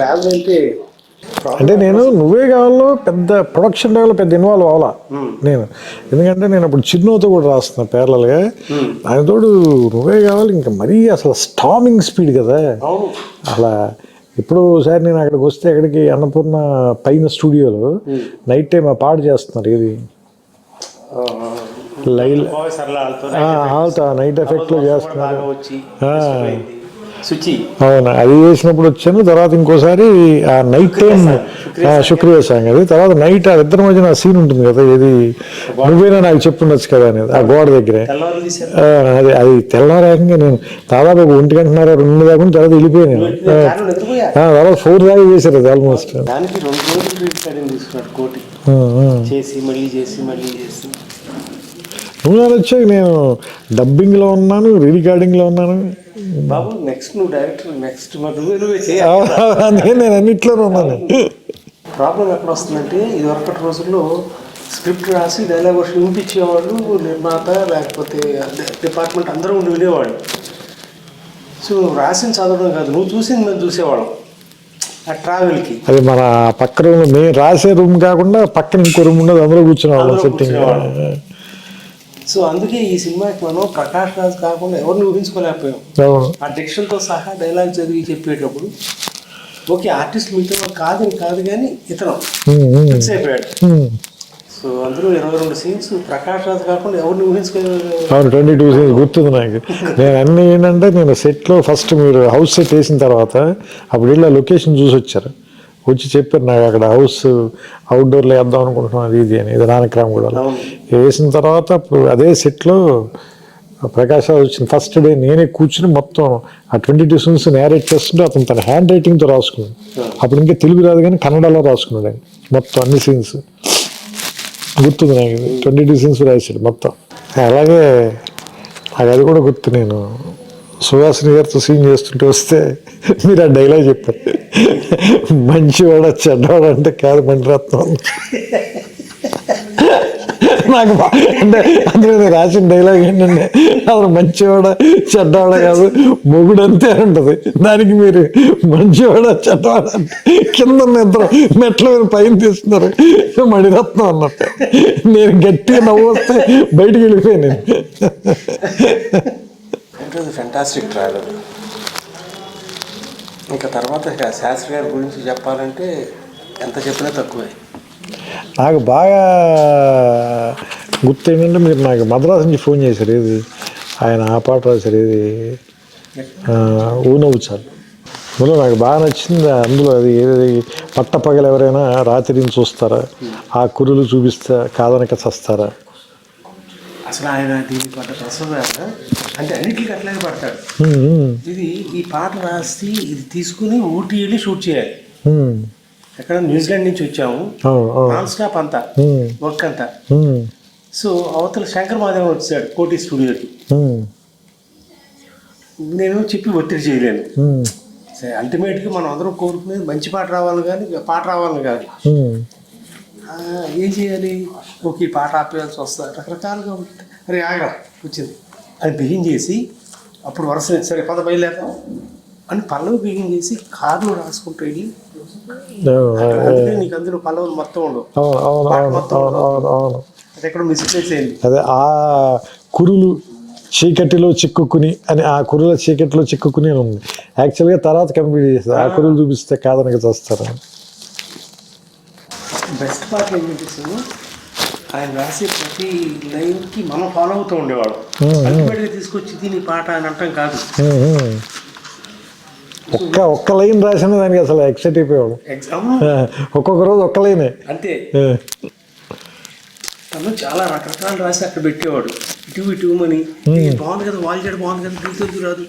Travel అంటే అంటే నేను నువ్వే కావాలో పెద్ద ప్రొడక్షన్ లెవెల్ పెద్ద ఇన్వాల్వ్ అవ్వాలా? నేను. ఎందుకంటే నేను అప్పుడు చిన్నోతో కూడా రాస్తున్నా పేర్లలుగా ఆయన తోడు నువ్వే కావాలి ఇంకా మరీ అసలు స్టామింగ్ స్పీడ్ కదా. అలా ఇప్పుడు ఒకసారి నేను అక్కడికి వస్తే అక్కడికి అన్నపూర్ణ పైన స్టూడియోలో నైట్ టైం ఆ పాడు చేస్తున్నారు. ఇది లైల్ ఆల్తా నైట్ ఎఫెక్ట్లో చేస్తున్నారు. శుచి. అవును అది చేసినప్పుడు వచ్చాను తర్వాత ఇంకోసారి ఆ నైట్ టైం శుక్రియ సాంగ్. అది. తర్వాత నైట్ ఆ ఇద్దరి మధ్యన ఆ సీన్ ఉంటుంది కదా ఇది నువ్వేనా నాకు చెప్పుండొచ్చు కదా అనేది ఆ గోడ దగ్గరే. అది అది తెల్లవారేకంగా నేను దాదాపు ఒక ఒంటి గంటన్నర రెండు దాకా తర్వాత వెళ్ళిపోయాను తర్వాత ఫోర్ దాకా చేశారు అది ఆల్మోస్ట్ దానికి రెండు రోజులు క్రెడిట్ కార్డు తీసుకున్నాడు కోటి. చేసి మళ్ళీ చేసి మళ్ళీ చేసి. నువ్వు వచ్చాక నేను డబ్బింగ్లో ఉన్నాను రికార్డింగ్లో ఉన్నాను. బాబు నెక్స్ట్ నువ్వు డైరెక్టర్ నెక్స్ట్ మరి నువ్వే నువ్వే చేయాలి అందుకే నేను అన్నిట్లోనే ఉన్నాను. ప్రాబ్లం ఎక్కడ వస్తుందంటే ఇది వరకటి రోజుల్లో స్క్రిప్ట్ రాసి డైలాగ్ వర్షన్ వినిపించేవాళ్ళు నిర్మాత లేకపోతే డిపార్ట్మెంట్ అందరూ ఉండి వినేవాళ్ళు. సో రాసిన చదవడం కాదు నువ్వు చూసింది మేము చూసేవాళ్ళం. ఆ ట్రావెల్కి. అది మన పక్క రూమ్ మేము రాసే రూమ్ కాకుండా పక్కన ఇంకో రూమ్ ఉండదు అందులో కూర్చునే వాళ్ళం సెట్టింగ్. సో అందుకే ఈ సినిమాకి మనం ప్రకాష్ రాజ్ కాకుండా ఎవరిని ఊహించుకోలేకపోయాం. ఆ డిక్షన్తో సహా డైలాగ్ చదివి చెప్పేటప్పుడు ఓకే ఆర్టిస్ట్ మీతో కాదని కాదు కానీ ఇతను ఫిక్స్ అయిపోయాడు. సో అందులో ఇరవై రెండు సీన్స్ ప్రకాష్ రాజ్ కాకుండా ఎవరిని ఊహించుకోలేదు ట్వంటీ టూ సీన్స్ గుర్తుంది నాకు. నేను అన్ని ఏంటంటే నేను సెట్లో ఫస్ట్ మీరు హౌస్ సెట్ వేసిన తర్వాత అప్పుడు వెళ్ళి లొకేషన్ చూసి వచ్చారు. వచ్చి చెప్పారు నాకు అక్కడ హౌస్ అవుట్డోర్లో వేద్దాం అనుకుంటున్నాం అది ఇది అని. ఇది నానక్రామ్ కూడా. వేసిన తర్వాత అప్పుడు అదే సెట్లో ప్రకాష్ రాజ్ వచ్చిన ఫస్ట్ డే నేనే కూర్చుని మొత్తం ఆ ట్వంటీ టూ సీన్స్ నేరేట్ చేస్తుంటే అతను తన హ్యాండ్ రైటింగ్తో రాసుకున్నాడు. అప్పుడు ఇంకా తెలుగు రాదు కానీ కన్నడలో రాసుకున్నాడు ఆయన. మొత్తం అన్ని సీన్స్. గుర్తుంది నాకు. ట్వంటీ టూ సీన్స్ రాశాడు మొత్తం. అలాగే అది కూడా గుర్తు నేను. సుహాసిని గారితో సీన్ చేస్తుంటే వస్తే మీరు ఆ డైలాగ్ చెప్పారు. మంచివాడ చెడ్డవాడు అంటే కాదు మండిరత్నం నాకు అంటే అందులో నేను రాసిన డైలాగ్ ఏంటంటే అతను మంచివాడ చెడ్డవాడ కాదు మొగుడు అంతే ఉంటుంది. దానికి మీరు మంచివాడ చెడ్డవాడ అంటే కింద ఇద్దరు మెట్ల మీద పైన తీస్తున్నారు. మణిరత్నం అన్నట్టు. నేను గట్టిగా నవ్వు వస్తే బయటికి వెళ్ళిపోయాను ఇట్ వాజ్ ఫెంటాస్టిక్ ట్రావెల్ ఇంకా తర్వాత ఇక శాస్త్రి గారి గురించి చెప్పాలంటే ఎంత చెప్పినా తక్కువే. నాకు బాగా గుర్తు ఏంటంటే మీరు నాకు మద్రాసు నుంచి ఫోన్ చేశారు. ఏది? ఆయన ఆ పాట రాశారు. ఏది? ఊనవుచారు అందులో నాకు బాగా నచ్చింది అందులో అది ఏది? పట్ట పగలు ఎవరైనా రాత్రిని చూస్తారా? ఆ కురులు చూపిస్తే కాదనక చస్తారా? అసలు ఆయన దీన్ని పడ్డ ప్రసవేత అంటే అన్నిటికీ అట్లాగే పడతాడు. ఇది ఈ పాట రాసి ఇది తీసుకుని ఊటీ వెళ్ళి షూట్ చేయాలి. ఉమ్, ఎక్కడ? న్యూజిలాండ్ నుంచి వచ్చాము. నాన్ స్టాప్ అంతా. వర్క్ అంతా. సో అవతల శంకర్ మాధవ్ వచ్చాడు కోటి స్టూడియోకి. నేను చెప్పి ఒత్తిడి చేయలేను. అల్టిమేట్గా మనం అందరం కోరుకునేది మంచి పాట రావాలి కానీ పాట రావాలని కాదు. ఉమ్, ఆ, ఏం చేయాలి? ఓకే ఈ పాట ఆపేయాల్సి వస్తా రకరకాలుగా ఉంటుంది అరే ఆగరా వచ్చింది అది బిగిన్ చేసి అప్పుడు వరుస సరే పద బయలుదేరదాం అని పల్లవి బిగిన్ చేసి కార్లో రాసుకుంటూ వెళ్ళి నీకు అందులో పల్లవులు మొత్తం ఉండవు. అది ఎక్కడ మిస్టేక్స్ అయింది. అదే ఆ కురులు చీకటిలో చిక్కుకుని అని ఆ కురుల చీకటిలో చిక్కుకుని ఉంది. యాక్చువల్గా తర్వాత కంప్లీట్ చేస్తారు ఆ. కురులు చూపిస్తే కాదనక చేస్తారు? బెస్ట్ పార్ట్ ఏం అనిపిస్తుంది ఆయన రాసే ప్రతి లైన్కి మనం ఫాలో అవుతూ ఉండేవాడు. అల్టిమేట్గా తీసుకొచ్చి దీని పాట అని అంటాం కాదు. ఒక్క ఒక్క లైన్ రాసిన దానికి అసలు ఎక్సైట్ అయిపోయాడు ఒక్కొక్క రోజు ఒక్క లైనే. అంతే. తను చాలా రకరకాలు రాసి అక్కడ పెట్టేవాడు. ఇటు ఇటు మని. బాగుంది కదా వాళ్ళు చేయడం బాగుంది కదా గుర్తొద్దు రాదు.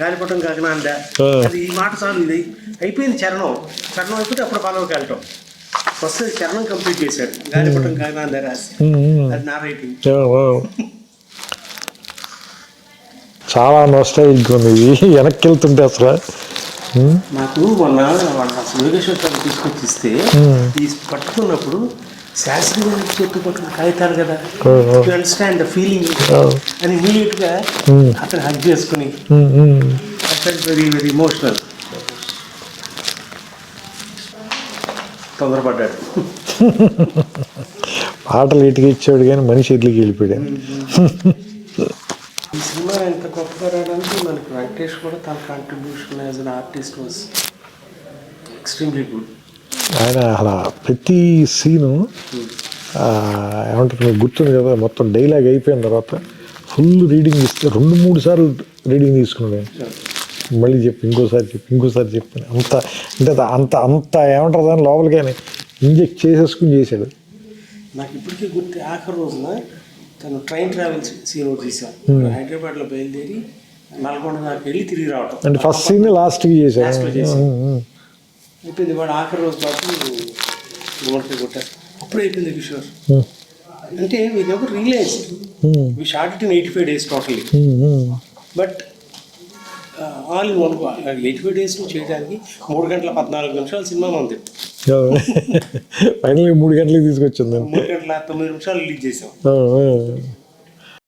గాలిపటం కాకనా అంట. అది ఈ మాట చాలు ఇది. అయిపోయింది చరణం. చరణం అయిపోతే అప్పుడు పలవకి వెళ్ళటం ఫస్ట్ చరణం కంప్లీట్ చేశాడు గాలిపటం అందా రాసి. అది నా రైటింగ్. చాలా నొస్టాయిక్ ఉంది. వెనక్కి వెళ్తుంటే అసలు. నాకు మొన్న వాళ్ళ యోగేశ్వర్ గారు తీసుకొచ్చి ఇస్తే పట్టుకున్నప్పుడు శాస్త్రి గారి చేతి పట్టుకున్న కాగితాలు కదా. To understand the feeling. అని ఇమీడియట్గా అతను హక్ చేసుకుని. వెరీ వెరీ ఇమోషనల్ తొందరపడ్డాడు. పాటలు ఇటుకి ఇచ్చాడు కానీ మనిషి ఎట్లకి వెళ్ళిపోయాడు. ఈ సినిమా ఎంత గొప్పగా రావడానికి మనకి వెంకటేష్ కూడా తన contribution as an artist was extremely good ఆయన అలా ప్రతి సీను ఏమంటారు మీకు గుర్తుంది కదా మొత్తం డైలాగ్ అయిపోయిన తర్వాత ఫుల్ రీడింగ్ ఇస్తే రెండు మూడు సార్లు రీడింగ్ తీసుకున్నాడు. మళ్ళీ చెప్పి ఇంకోసారి చెప్పి ఇంకోసారి చెప్పి అంత అంటే అంత అంత ఏమంటారు దాని లోపలికి ఆయన ఇంజెక్ట్ చేసేసుకుని చేశాడు. నాకు ఇప్పటికీ గుర్తు ఆఖరి రోజున తను ట్రైన్ ట్రావెల్ సీన్ ఒకటి తీసాం హైదరాబాద్లో బయలుదేరి నల్గొండ దాకా వెళ్ళి తిరిగి రావటం. అంటే ఫస్ట్ సీన్ లాస్ట్కి ఉమ్. అయిపోయింది వాడు ఆఖరి రోజు పాటు గుమ్మడికి కొట్టారు. అప్పుడు అయిపోయింది కిషోర్. అంటే మీకు ఎవరు realise we shot it in eighty five days um. But all in one eighty five days చేయడానికి మూడు గంటల పద్నాలుగు నిమిషాలు సినిమా మంది. ఫైనల్గా మూడు గంటలకు తీసుకొచ్చింది. మూడు గంటల తొమ్మిది నిమిషాలు రిలీజ్ చేసాం.